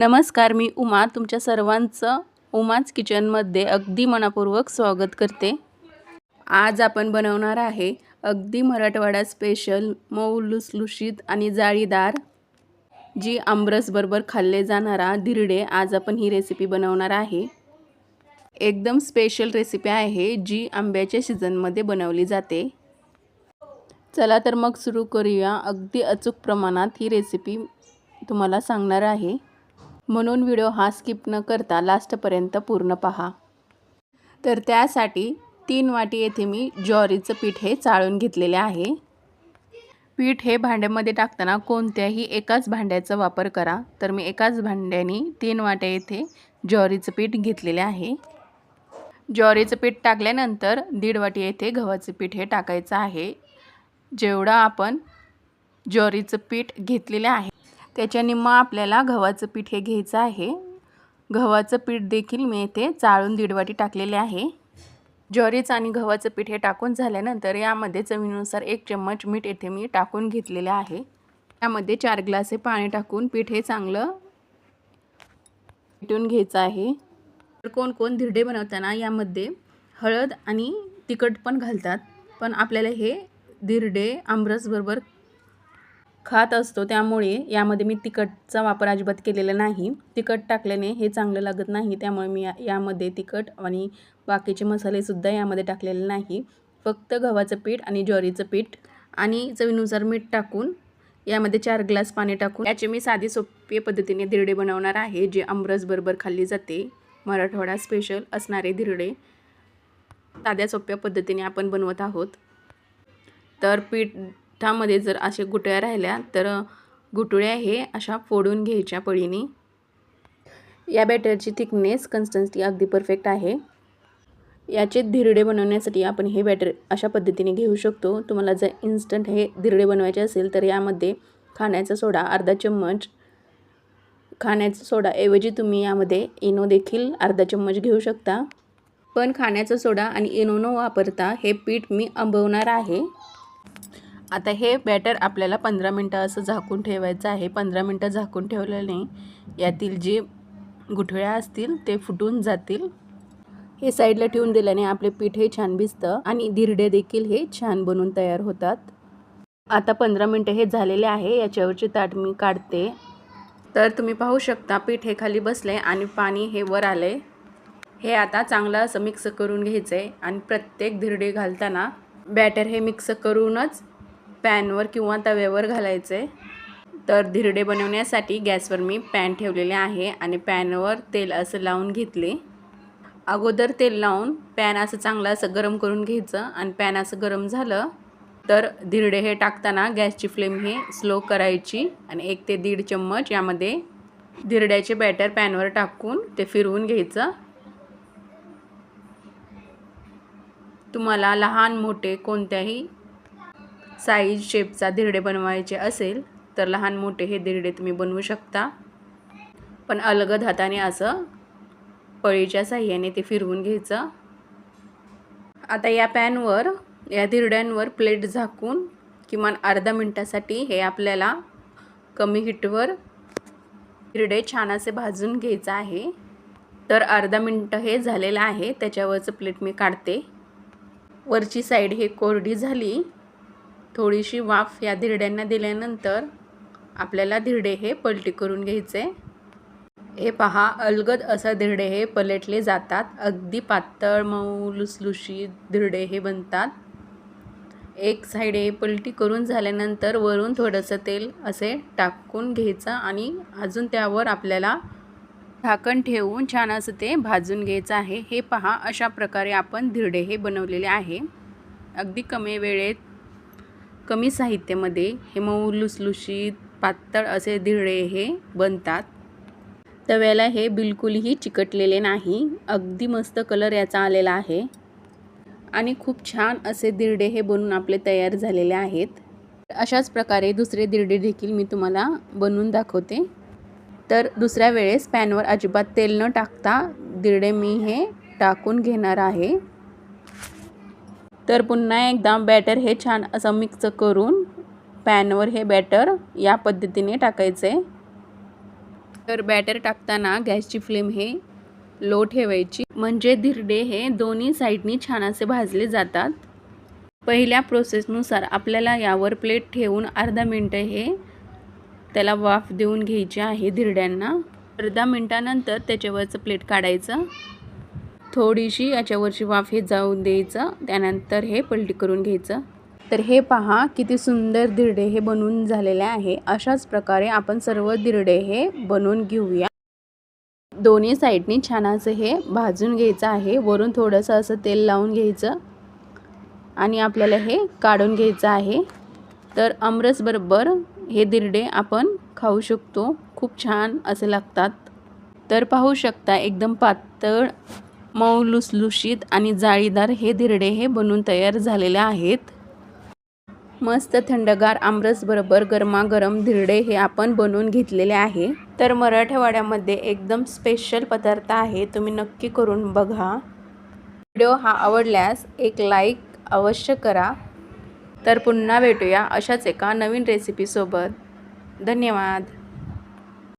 नमस्कार मी उमा. तुमच्या सर्वांचं उमाच किचनमध्ये अगदी मनापूर्वक स्वागत करते. आज आपण बनवणार आहे अगदी मराठवाडा स्पेशल मऊ लुसलुशीत आणि जाळीदार जी आमरसबरोबर खाल्ले जाणारा धिरडे आज आपण ही रेसिपी बनवणार आहे. एकदम स्पेशल रेसिपी आहे जी आंब्याच्या सीझनमध्ये बनवली जाते. चला तर मग सुरू करूया. अगदी अचूक प्रमाणात ही रेसिपी तुम्हाला सांगणार आहे. म्हणून व्हिडिओ हा स्किप न करता लास्टपर्यंत पूर्ण पहा. तर त्यासाठी तीन वाटी येथे मी ज्वारीचं पीठ हे चाळून घेतलेले आहे. पीठ हे भांड्यामध्ये टाकताना कोणत्याही एकाच भांड्याचा वापर करा. तर मी एकाच भांड्याने तीन वाट्या येथे ज्वारीचं पीठ घेतलेले आहे. ज्वारीचं पीठ टाकल्यानंतर दीड वाटी येथे गव्हाचं पीठ हे टाकायचं आहे. जेवढं आपण ज्वारीचं पीठ घेतलेलं आहे त्याच्या निम्मा आपल्याला गव्हाचं पीठ हे घ्यायचं आहे. गव्हाचं पीठ देखील मी येथे चाळून दीडवाटी टाकलेले आहे. ज्वारीचं आणि गव्हाचं पीठ हे टाकून झाल्यानंतर यामध्ये चवीनुसार एक चम्मच मीठ येथे मी टाकून घेतलेले आहे. यामध्ये चार ग्लासे पाणी टाकून पीठ हे चांगलं पिटून घ्यायचं आहे. तर कोण कोण धिरडे बनवताना यामध्ये हळद आणि तिखट पण घालतात पण आपल्याला हे धिरडे आमरसबरोबर खात असतो त्यामुळे यामध्ये मी तिखटचा वापर अजिबात केलेला नाही. तिखट टाकल्याने हे चांगलं लागत नाही त्यामुळे मी या यामध्ये तिखट आणि बाकीचे मसालेसुद्धा यामध्ये टाकलेले नाही. फक्त गव्हाचं पीठ आणि ज्वारीचं पीठ आणि चवीनुसार मीठ टाकून यामध्ये चार ग्लास पाणी टाकून याचे मी साधी सोपी पद्धतीने धिरडे बनवणार आहे जे आमरसबरोबर खाल्ली जाते. मराठवाडा स्पेशल असणारे धिरडे साध्या सोप्या पद्धतीने आपण बनवत आहोत. तर पीठ पिठामध्ये जर असे गुटळ्या राहिल्या तर गुटळ्या हे अशा फोडून घ्यायच्या पळीने. या बॅटरची थिकनेस कन्सिस्टन्सी अगदी परफेक्ट आहे. याचे धिरडे बनवण्यासाठी आपण हे बॅटर अशा पद्धतीने घेऊ शकतो. तुम्हाला जर इन्स्टंट हे धिरडे बनवायचे असेल तर यामध्ये खाण्याचा सोडा अर्धा चम्मच खाण्याचा सोडाऐवजी तुम्ही यामध्ये इनो देखील अर्धा चम्मच घेऊ शकता. पण खाण्याचा सोडा आणि इनो न वापरता हे पीठ मी आंबवणार आहे. आता हे बॅटर आपल्याला पंधरा मिनटं असं झाकून ठेवायचं आहे. पंधरा मिनटं झाकून ठेवल्याने यातील जे गुठळ्या असतील ते फुटून जातील. हे साईडला ठेवून दिल्याने आपले पीठ हे छान भिजतं आणि धिरडे देखील हे छान बनून तयार होतात. आता पंधरा मिनटं हे झालेले आहे. याच्यावरची ताट मी काढते. तर तुम्ही पाहू शकता पीठ हे खाली बसले आणि पाणी हे वर आले. हे आता चांगलं असं मिक्स करून घ्यायचं आहे आणि प्रत्येक धिरडे घालताना बॅटर हे मिक्स करूनच पॅनवर किंवा तव्यावर घालायचं. आहे तर धिरडे बनवण्यासाठी गॅसवर मी पॅन ठेवलेले आहे आणि पॅनवर तेल असं लावून घेतले. अगोदर तेल लावून पॅन असं चांगलं असं गरम करून घ्यायचं आणि पॅन असं गरम झालं तर धिरडे हे टाकताना गॅसची फ्लेम हे स्लो करायची आणि एक ते दीड चम्मच यामध्ये धिरड्याचे बॅटर पॅनवर टाकून ते फिरवून घ्यायचं. तुम्हाला लहान मोठे कोणत्याही साईज शेपचा धिरडे बनवायचे असेल तर लहान मोठे हे धिरडे तुम्ही बनवू शकता. पण अलगद हाताने असं पळीच्या साह्याने ते फिरवून घ्यायचं. आता या पॅनवर या धिरड्यांवर प्लेट झाकून किमान अर्धा मिनटासाठी हे आपल्याला कमी हिटवर हिरडे छान असे भाजून घ्यायचं आहे. तर अर्धा मिनटं हे झालेलं आहे त्याच्यावरचं प्लेट मी काढते. वरची साईड हे कोरडी झाली. थोडीशी वाफ या धिरड्यांना दिल्यानंतर आपल्याला धिरडे हे पलटी करून घ्यायचे. हे पहा अलगद असं धिरडे हे पलटले जातात. अगदी पातळ मऊ लुसलुशी धिरडे हे बनतात. एक साईड हे पलटी करून झाल्यानंतर वरून थोडंसं तेल असे टाकून घ्यायचं आणि अजून त्यावर आपल्याला झाकण ठेवून छान असं ते भाजून घ्यायचं आहे. हे पहा अशा प्रकारे आपण धिरडे हे बनवलेले आहे. अगदी कमी वेळेत कमी साहित्यामध्ये हे मऊ लुसलुशीत पातळ असे धिरडे हे बनतात. तव्याला हे बिलकुलही चिकटलेले नाही. अगदी मस्त कलर याचा आलेला आहे. आणि खूप छान असे दिरडे हे बनून आपले तयार झालेले आहेत. अशाच प्रकारे दुसरे दिरडे देखील मी तुम्हाला बनवून दाखवते. तर दुसऱ्या वेळेस पॅनवर अजिबात तेल न टाकता दिरडे मी हे टाकून घेणार आहे. तर पुन्हा एकदा बॅटर हे छान असं मिक्स करून पॅनवर हे बॅटर या पद्धतीने टाकायचे. तर बॅटर टाकताना गॅसची फ्लेम हे लो ठेवायची. म्हणजे धिरडे हे दोन्ही साईडनी छान असे भाजले जातात. पहिल्या प्रोसेसनुसार आपल्याला यावर प्लेट ठेवून अर्धा मिनटं हे त्याला वाफ देऊन घ्यायची आहे धिरड्यांना. अर्धा मिनटानंतर त्याच्यावरचं प्लेट काढायचं. थोडीशी याच्यावरची वाफ हे जाऊन द्यायचं त्यानंतर हे पलटी करून घ्यायचं. तर हे पहा किती सुंदर धिरडे हे बनवून झालेले आहे. अशाच प्रकारे आपण सर्व धिरडे हे बनवून घेऊया. दोन्ही साईडनी छान असं हे भाजून घ्यायचं आहे. वरून थोडंसं असं तेल लावून घ्यायचं आणि आपल्याला हे काढून घ्यायचं आहे. तर अमरसबरोबर हे धिरडे आपण खाऊ शकतो. खूप छान असे लागतात. तर पाहू शकता एकदम पातळ मऊ लुसलुशीत आणि जाळीदार हे धिरडे हे बनून तयार झालेले आहेत. मस्त थंडगार आमरसबरोबर गरमागरम धिरडे हे आपण बनवून घेतलेले आहे. तर मराठवाड्यामध्ये एकदम स्पेशल पदार्थ आहे तुम्ही नक्की करून बघा. व्हिडिओ हा आवडल्यास एक लाईक अवश्य करा. तर पुन्हा भेटूया अशाच एका नवीन रेसिपीसोबत धन्यवाद.